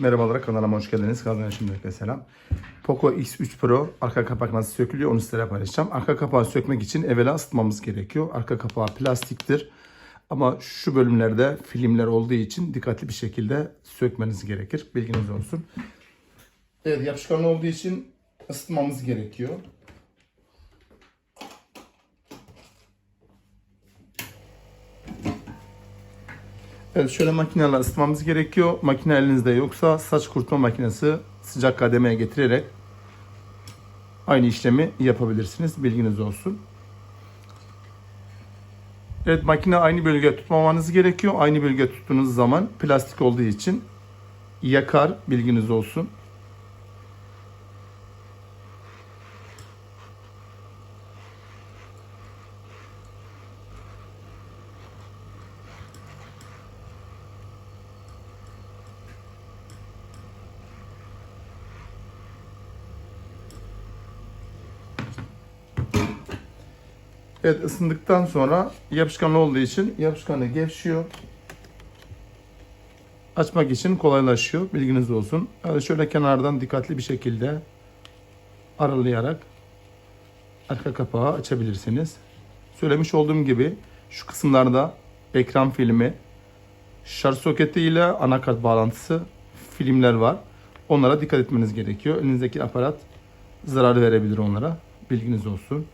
Merhabalar kanalıma hoş geldiniz. Kanalıma şimdilikle selam. Poco X3 Pro arka kapak nasıl sökülüyor onu sizlere paylaşacağım. Arka kapağı sökmek için evvela ısıtmamız gerekiyor. Arka kapağı plastiktir. Ama şu bölümlerde filmler olduğu için dikkatli bir şekilde sökmeniz gerekir. Bilginiz olsun. Evet yapışkan olduğu için ısıtmamız gerekiyor. Evet şöyle makineyle ısıtmamız gerekiyor. Makine elinizde yoksa saç kurutma makinesi sıcak kademeye getirerek aynı işlemi yapabilirsiniz. Bilginiz olsun. Evet makine aynı bölge tutmamanız gerekiyor. Aynı bölge tuttuğunuz zaman plastik olduğu için yakar. Bilginiz olsun. Evet ısındıktan sonra yapışkan olduğu için yapışkanı gevşiyor. Açmak için kolaylaşıyor. Bilginiz olsun. Yani şöyle kenardan dikkatli bir şekilde aralayarak arka kapağı açabilirsiniz. Söylemiş olduğum gibi şu kısımlarda ekran filmi, şarj soketi ile anakart bağlantısı filmler var. Onlara dikkat etmeniz gerekiyor. Elinizdeki aparat zarar verebilir onlara. Bilginiz olsun.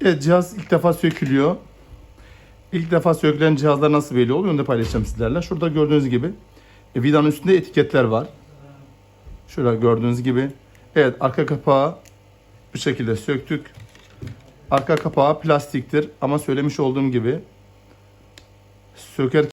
Evet cihaz ilk defa sökülüyor. İlk defa sökülen cihazlar nasıl belli oluyor onu da paylaşacağım sizlerle. Şurada gördüğünüz gibi e, vidanın üstünde etiketler var. Şurada gördüğünüz gibi. Evet arka kapağı bu şekilde söktük. Arka kapağı plastiktir ama söylemiş olduğum gibi söker